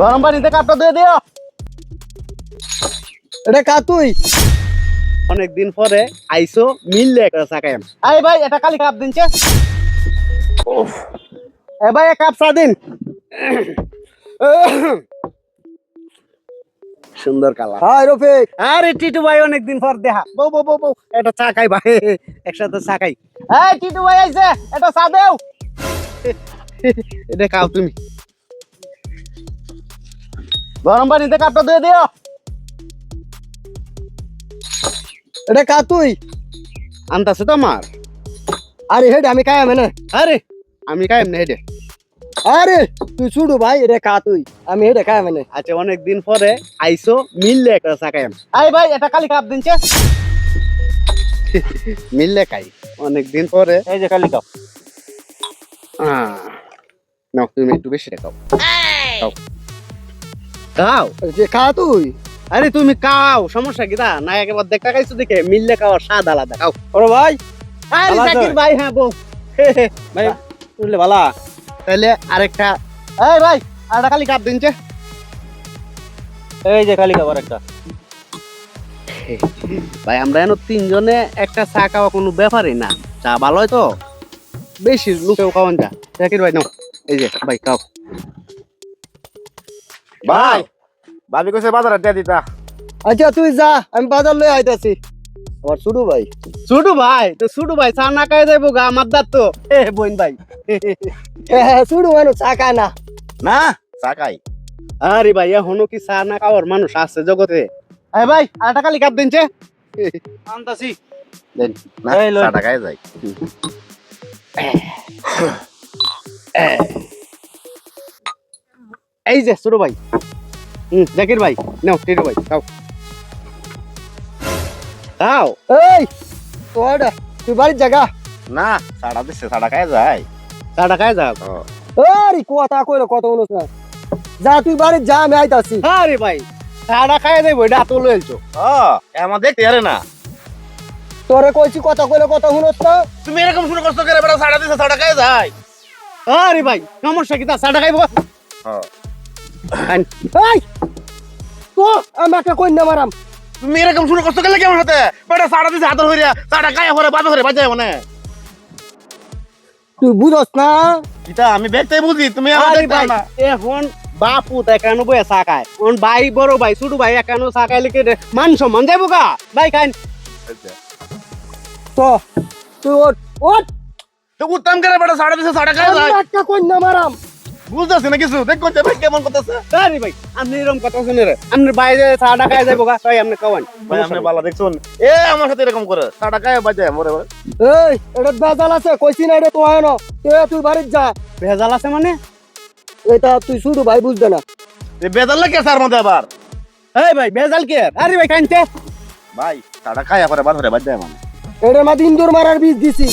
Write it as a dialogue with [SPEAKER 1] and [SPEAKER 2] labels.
[SPEAKER 1] গরম পানিতে কাপটা ধুয়ে দিও।
[SPEAKER 2] এটা কা তুই?
[SPEAKER 1] অনেকদিন পরে আইসো মিললে খাইম আই ভাই এটা কালি কাপ দিনছে। এ ভাই এক কাপ চা দিন। সুন্দর কালার।
[SPEAKER 2] হাই রফিক।
[SPEAKER 1] আরে টিটু ভাই অনেকদিন পর দেখা। বউ বউ বউ বউ এটা চা খাই ভাই। একসাথে চা খাই। এই টিটু ভাই আইছে এটা চা দেও। এটা খাও তুমি। গরম পানিতে কাপটা ধুয়ে দিও।
[SPEAKER 2] এটা কা তুই?
[SPEAKER 1] আনতাছে তো আমার
[SPEAKER 2] আরে হেড আমি কায়া মানে
[SPEAKER 1] আরে আমি খাই এমনি হেডে।
[SPEAKER 2] আরে তুই ছুড়ু ভাই এটা কা তুই? আমি হেডে কায়া মানে
[SPEAKER 1] আচ্ছা অনেকদিন পরে আইসো মিললে একটা চা খাইম। আই ভাই এটা কালি কাপ দিনছে। মিললে খাই। অনেকদিন পরে।
[SPEAKER 2] এই যে কালি কাপ।
[SPEAKER 1] আহ, নাও তুমি একটু বেশি খাও। খাও। খাও?
[SPEAKER 2] যে খা তুই।
[SPEAKER 1] আরে তুমি খাও সমস্যা কি দা না একেবারে দেখা খাইছো দেখে মিললে খাওয়ার স্বাদ আলাদা। খাও।
[SPEAKER 2] ওরে ভাই।
[SPEAKER 1] আরে ভাই হ্যাঁ বউ।
[SPEAKER 2] ভাই ভালা।
[SPEAKER 1] তাহলে আরেকটা। এই ভাই আরেকটা খালি কাপ দিনছে
[SPEAKER 2] এই যে কালি কাপ একটা
[SPEAKER 1] ভাই আমরা এন তিনজনে একটা চা খাওয়া কোনো ব্যাপারই না। চা ভালো হয় তো? বেশি লোকেও খাওয়ান যা। জাকির ভাই নাও। এই যে ভাই খাও।
[SPEAKER 3] ভাই ভাবি কইছে বাজারে দিয়ে দিতা।
[SPEAKER 2] আচ্ছা তুই যা আমি বাজার লই আইতাছি। আমার ছুড়ু ভাই।
[SPEAKER 1] ছোটু ভাই তো ছোটু ভাই চা না খাই যাইবো গা আমার দাঁত তো। এ বোন ভাই।
[SPEAKER 2] ছুড়ু মানুষ চা খায় না।
[SPEAKER 3] না চাকাই
[SPEAKER 1] আরে ভাই এখনও কি চা না খাওয়ার মানুষ আছে জগতে? এ ভাই আরেকটা খালি কাপ দিনছে
[SPEAKER 2] আনতাছি।
[SPEAKER 1] দেন
[SPEAKER 3] না
[SPEAKER 2] এই লই।
[SPEAKER 3] চা টাকায় যাই।
[SPEAKER 1] এই যে ছোট ভাই। হুম জাকির ভাই নাও টিটু ভাই খাও খাও
[SPEAKER 2] এই ওটা তুই বাড়ির জায়গা?
[SPEAKER 3] না চাটা দিচ্ছে চা টাকায় যায়।
[SPEAKER 1] চাটা খাই যাও।
[SPEAKER 2] আরে কথা কইলো কত অনুস না। যা তুই বাড়ির যা আমি আইতাছি।
[SPEAKER 1] আরে ভাই চাটা খাই যাইবো এটা তো লইছো
[SPEAKER 3] ও এমন দেখতে আরে না।
[SPEAKER 2] তোরে কইছি কথা কইলো কথা শুনছ না।
[SPEAKER 3] তুমি এরকম শুরু করছ করে বেটা চাটা দিচ্ছে চা টাকায় যায়।
[SPEAKER 1] আরে ভাই সমস্যা কি? তা চাটা খাইবো।
[SPEAKER 3] হ্যাঁ।
[SPEAKER 2] তো আমি একটা কন্যা মারাম।
[SPEAKER 3] তুমি এরকম শুরু করছ গেলে কেমন হতে বেটা চাটা দিচ্ছে হাতের হইয়া চা টাকায় হরে বাজে হরে বাজে মানে।
[SPEAKER 2] তুই বুঝস না?
[SPEAKER 3] ইতা আমি দেখতেই বুঝি তুমি দেখতে
[SPEAKER 1] এখন বাপু তো একানো বয়ে চা খায়। এখন ভাই বড় ভাই ছোট ভাই একানো চা কি রে? মান সম্মান যাইবো গা? ভাই খাইন।
[SPEAKER 2] তো তুই ওঠ ওঠ।
[SPEAKER 3] তো উত্তম করে বেটা চাটা দিচ্ছে চা টাকায়
[SPEAKER 2] একটা কন্যা মারাম।
[SPEAKER 3] বুঝতেছি না কিছু। দেখ করতে ভাই কেমন করতেছে
[SPEAKER 1] আরে ভাই আপনি এরকম কথা শুনে রে। আপনি বাইরে চাটা খাই যাইবো গা তাই আপনি খাওয়ান।
[SPEAKER 3] ভাই আপনি বালা দেখছুন? এ আমার সাথে এরকম করে চা টাকায় বাজে মরে মরে।
[SPEAKER 2] এই এটা বেজাল আছে কইছি না এটা তো হয় না তুই বাড়ির যা।
[SPEAKER 1] ভেজাল আছে মানে?
[SPEAKER 2] এটা তুই শুধু ভাই বুঝবে না।
[SPEAKER 3] এ বেজাল লাগে স্যার মধ্যে আবার।
[SPEAKER 1] এই ভাই ভেজাল কে আরে? ভাই খাইনতে
[SPEAKER 3] ভাই চা টাকায় পরে বাদ হরে বাজে মানে।
[SPEAKER 2] এটার মাঝে ইন্দুর মারার বীজ দিছি।